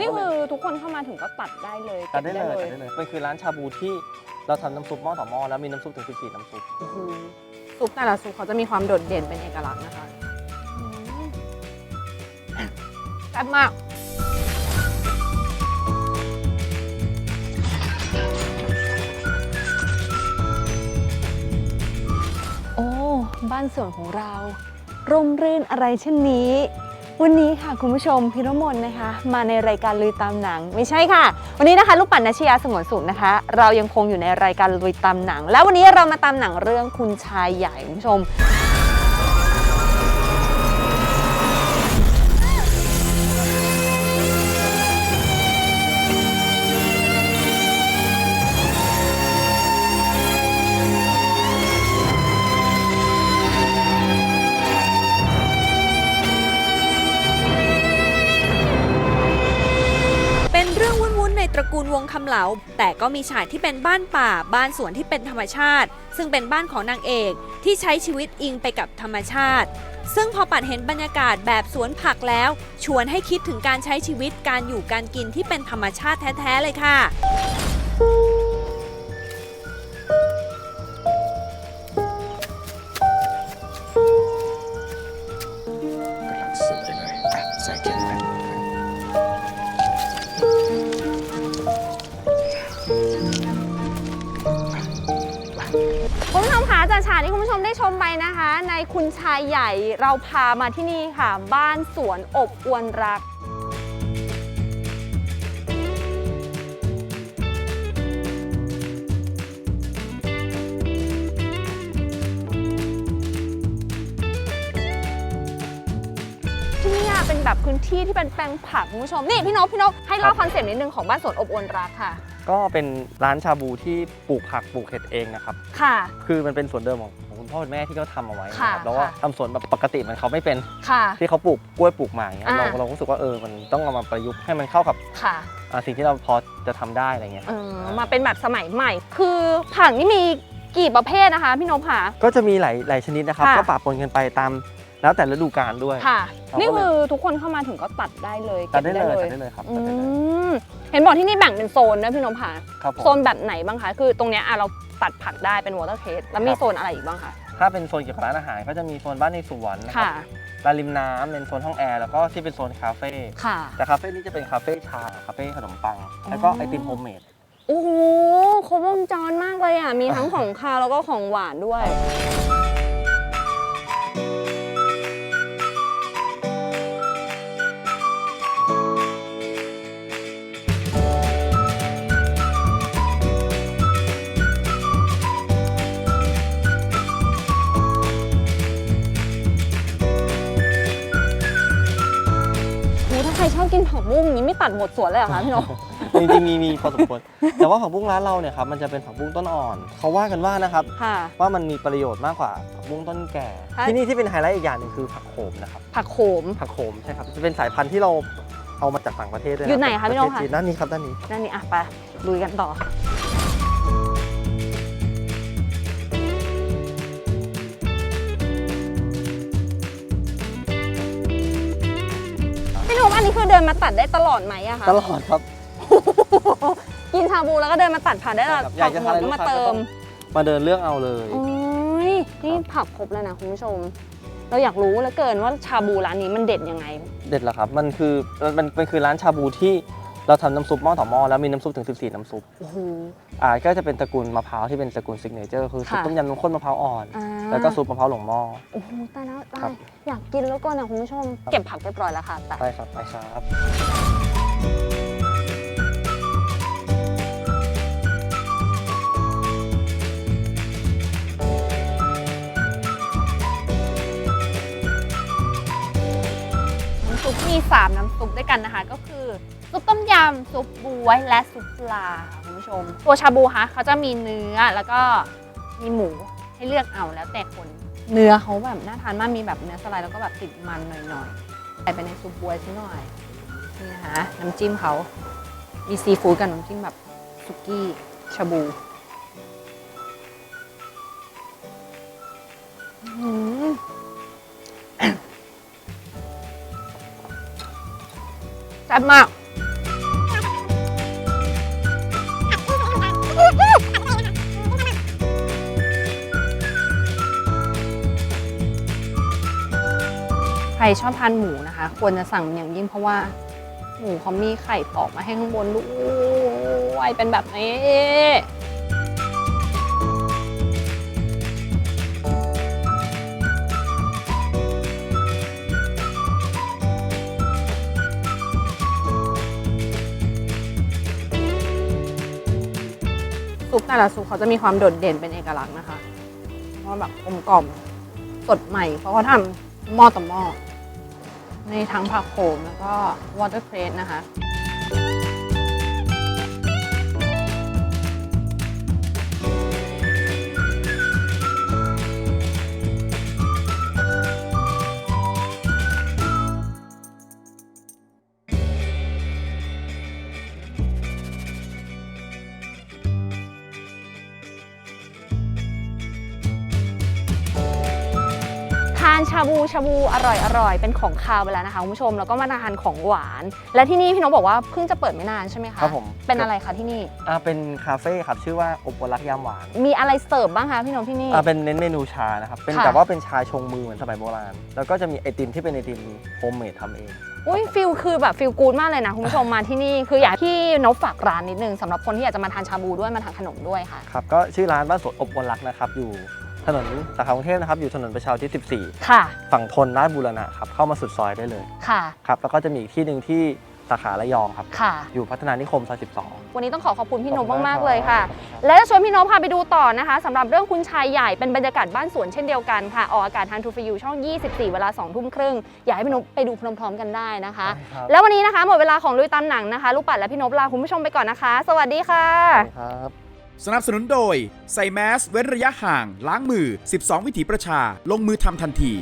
นี่คือทุกคนเข้ามาถึงก็ตัดได้เลยตัดได้เลยก็บตัดได้เลยมันคือร้านชาบูที่เราทำน้ำซุปหม้อต่อหม้อแล้วมีน้ำซุปถึง 14 น้ำซุปอื้อหือซุปแต่ละซุปเขาจะมีความโดดเด่นเป็นเอกลักษณ์นะคะอืมแซ่บมากโอ้บ้านสวนของเรา ร่มรื่นอะไรเช่นนี้ วันนี้ค่ะคุณผู้ชมพิรมนนะคะ มาในรายการลุยตามหนัง ไม่ใช่ค่ะ วันนี้นะคะลูกปั่นนัชยาสงวนสุขนะคะ เรายังคงอยู่ในรายการลุยตามหนัง แล้ววันนี้เรามาตามหนังเรื่องคุณชายใหญ่คุณผู้ชม วงคำเหลา แต่ก็มีฉากที่เป็นบ้านป่า บ้านสวนที่เป็นธรรมชาติ ซึ่งเป็นบ้านของนางเอกที่ใช้ชีวิตอิงไปกับธรรมชาติ ซึ่งพอปัดเห็นบรรยากาศแบบสวนผักแล้ว ชวนให้คิดถึงการใช้ชีวิตการอยู่การกินที่เป็นธรรมชาติแท้ ๆ เลยค่ะ คุณผู้ชมคะจากฉากที่คุณผู้ชมได้ชมไปนะคะ ในคุณชายใหญ่เราพามาที่นี่ค่ะ บ้านสวนอบอวนรัก เป็นแบบพื้นที่ที่เป็นแปลงผักคุณผู้ชมนี่พี่นกพี่นกให้เล่าครับคอนเซปต์นิดนึงของบ้านสวนอบอวนรักค่ะ ก็เป็นร้านชาบูที่ปลูกผักปลูกเห็ดเองนะครับ ค่ะ คือมันเป็นสวนเดิมของของคุณพ่อคุณแม่ที่เขาทำเอาไว้นะค่ะครับแล้วก็ค่ะ ทำสวนแบบปกติมันเขาไม่เป็นค่ะ ที่เขาปลูกกล้วยปลูกหมากอย่างเงี้ยอ่า เราเรารู้สึกว่าเออมันต้องเอามาประยุกต์ให้มันเข้ากับค่ะอ่าสิ่งที่เราพอจะทำได้อะไรเงี้ยเออมาเป็นแบบสมัยใหม่ คือผักนี่มีกี่ประเภทนะคะ พี่นพค่ะ ก็จะมีหลายหลายชนิดนะครับค่ะ ก็ปะปนกันไปตาม แล้วแต่ฤดูกาลด้วย ค่ะ เราก็นี่คือทุกคนเข้ามาถึงก็ตัดได้เลยตัดได้เลยก็บตัดได้เลยครับอืตัดได้เลยมเห็นบอกที่นี่แบ่งเป็นโซนนะพี่นพค่ะครับผม โซนแบบไหนบ้างคะ คือตรงเนี้ยอะเราตัดผักได้เป็นวอเตอร์เคสแล้วมีครับ โซนอะไรอีกบ้างคะถ้าเป็นโซนเกี่ยวกับร้านอาหารก็จะมีโซนบ้านในสวนนะครัค่ะร้านริมน้ำเป็นโซนห้องแอร์แล้วก็ที่เป็นโซนคาเฟ่ค่ะ แต่คาเฟ่นี้จะเป็นคาเฟ่ชาคาเฟ่ขนมปัง แล้วก็อ๋อไอติมโฮมเมด โอ้โหครบวงจรมากเลยอะ มีทั้งของคาวแล้วก็ของหวานด้วย กินผักบุ้งอย่างนี้ไม่ตัดหมดสวนเลยเหรอคะพี่นพจริงๆมีมีพอสมควรแต่ว่าผักบุ้งร้านเราเนี่ยครับมันจะเป็นผักบุ้งต้นอ่อน เขาว่ากันว่านะครับ ค่ะ ว่ามันมีประโยชน์มากกว่าผักบุ้งต้นแก่ค่ะที่นี่ที่เป็นไฮไลท์อีกอย่างหนึ่งคือผักโขมนะครับผักโขม ผักโขมใช่ครับจะเป็นสายพันธุ์ที่เราเอามาจากต่างประเทศด้วยอยู่ไหนคะพี่โน่ปรเทศคะ จีด้านนี้ครับด้านนี้ นั่นนี่อะไปลุยกันต่อ นุ่มอันนี้คือเดินมาตัดได้ตลอดไหมอะคะตลอดครับ กินชาบูแล้วก็เดินมาตัดผ่านได้ตลอดครับอยากจะหมทานดอะไรก็มาลูกค้าเติก็ต้มองมาเดินเลือกเอาเลยโอ้ยนี่ผักครบแล้วนะคุณผู้ชม เราอยากรู้เหลือเกินว่าชาบูร้านนี้มันเด็ดยังไง เด็ดแล้วครับ มันคือมันมันคือร้านชาบูที่เราทำน้ำซุปหม้อต่อหม้อแล้วมีน้ำซุปถึง 14 น้ำซุปโอ้โหอ่าก็จะเป็นตระกูลมะพร้าวที่เป็นตระกูลซิกเนเจอร์คือซุปค่ะต้มยำน้ำข้นมะพร้าวอ่อนอ่า แล้วก็ซุปมะพร้าวหลงหม้อ โอ้โหตายแล้วตาครัยบ อยากกินแล้วก็นะคุณผู้ชม เก็บผักเรียบร้อยแล้วค่ะแต่ใช่ครับไปครับน้ำซุปมี3น้ำซุปด้วยกันนะคะ ก็คือซุปต้มยำซุปบวยและซุปปลาค่ะคุณผู้ชม ตัวชาบูคะเขาจะมีเนื้อแล้วก็มีหมู ให้เลือกเอาแล้วแต่คน เนื้อเขาแบบน่าทานมากมีแบบเนื้อสไลด์แล้วก็แบบติดมันหน่อยๆใส่ไปในซุปบวยสักหน่อยนี่นะคะน้ำจิ้มเขามีซีฟู้ดกับน้ำจิ้มแบบสุกี้ชาบูแซ่บมาก รชอบทานหมูนะคะ ควรจะสั่งอย่างยิ่งเพราะว่า หมูเขามีไข่ตอกมาให้ข้างบนด้วยเป็นแบบนี้ซุปแต่ละซุปเขาจะมีความโดดเด่นเป็นเอกลักษณ์นะคะ เพราะแบบกลมกล่อมสดใหม่ เพราะเขาทำหม้อต่อหม้อ นทั้งผักโขมแล้วก็วอเตอร์เครสนะคะานชาบูชาบูอร่อยอร่อยเป็นของคาวไปแล้วนะคะคุณผู้ชมแล้วก็มาทานของหวาน และที่นี่พี่นกบอกว่าเพิ่งจะเปิดไม่นานใช่ไหมคะครับผม เป็นอะไรคะที่นี่ อ่าเป็นคาเฟ่ครับชื่อว่าอบวรักษ์ยามหวานมีอะไรเสิร์ฟบ้างคะพี่นกที่นี่ อ่าเป็นเน้นเมนูชานะครับเป็นค่ะแต่ว่าเป็นชาชงมือเหมือนสมัยโบราณ แล้วก็จะมีไอติมที่เป็นไอติมโฮมเมดทำเอง อุ้ยฟิลคือแบบฟิลกูดมากเลยนะคุณผู้ชมมาที่นี่คืออยากที่นกฝากร้านนิดนึงสำหรับคนที่อยากจะมาทานชาบูด้วยมาทานขนมด้วยค่ะ ครับก็ชื่อร้านบ้านสวนอบวรักษ์นะครับอยู่ ถนนสาขากรุงเทพนะครับอยู่ถนนประชาอุทิศค่ะ 14 ฝั่งทนราชบูรณะครับเข้ามาสุดซอยได้เลยค่ะ ครับแล้วก็จะมีอีกที่หนึ่งที่สาขาระยองครับ ค่ะ อยู่พัฒนานิคมซอย 12 วันนี้ต้องขอขอบคุณพี่นขอบกคุณมากมาก ๆ เลยค่ะครับและจะชวนพี่นกพาไปดูต่อนะคะสำหรับเรื่องคุณชายใหญ่เป็นบรรยากาศบ้านสวนเช่นเดียวกันค่ะ ออกอากาศทางทูฟิยูช่อง 24 เวลา 2 ทุ่มครึ่ง อยากให้พี่นกไปดูพร้อม ๆ กันได้นะคะครับแล้ววันนี้นะคะหมดเวลาของลุยตามหนังนะคะ ลูกปัดและพี่นพลาคุณผู้ชมไปก่อนนะคะ สวัสดีค่ะ ครับ สนับสนุนโดย ใส่แมส เว้นระยะห่าง ล้างมือ 12 วิถีประชา ลงมือทำทันที